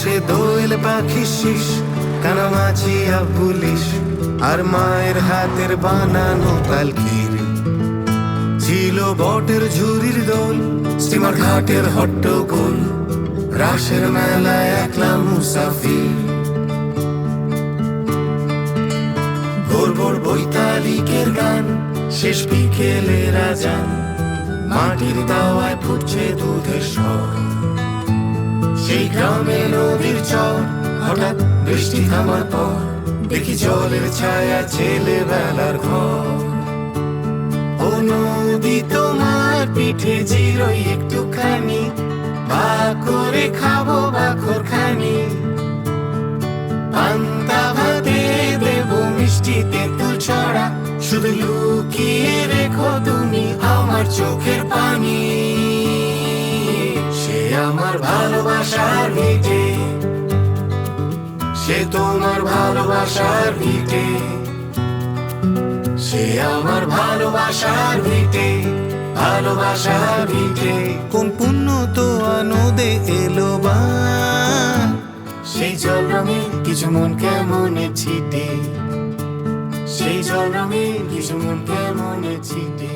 সে দোয়েল পাখি শীষ কানামাছি আবুলিশ আর মায়ের হাতের বানানো কালকির। ছিল বটের ঝুরির দোল, স্টিমার ঘাটের হট্টগোল রাসের মেলায় একলা মুসাফির। ভোর ভোর বৈতালিকের গান, শেষ বিকেলে রাজান মাটির দাওয়ায় ফুটছে দুধের স্বর। সেই গ্রামে নদীর চর, হঠাৎ বৃষ্টি থামার পর দেখি জলের ছায়া ছেলে বেলার ঘর। ও নদী তোমার পিঠে জিরোই একটুখানি, বা করে খাব বাখর খানি পান্তা ভাতে দেব মিষ্টি তেঁতুল ছড়া শুধু লুকিয়ে রেখো তুমি আমার চোখের পানি। আমার ভালোবাসার ভিটে সে তোমার ভালোবাসার ভিটে সে আমার ভালোবাসার ভিটে ভালোবাসার ভিটে কোন পুণ্য তো আনদে এলো বা? সেই জল রঙে কিছু মন কেমনে ছিটে সেই জল রঙে কিছু মন কেমনে ছিটে।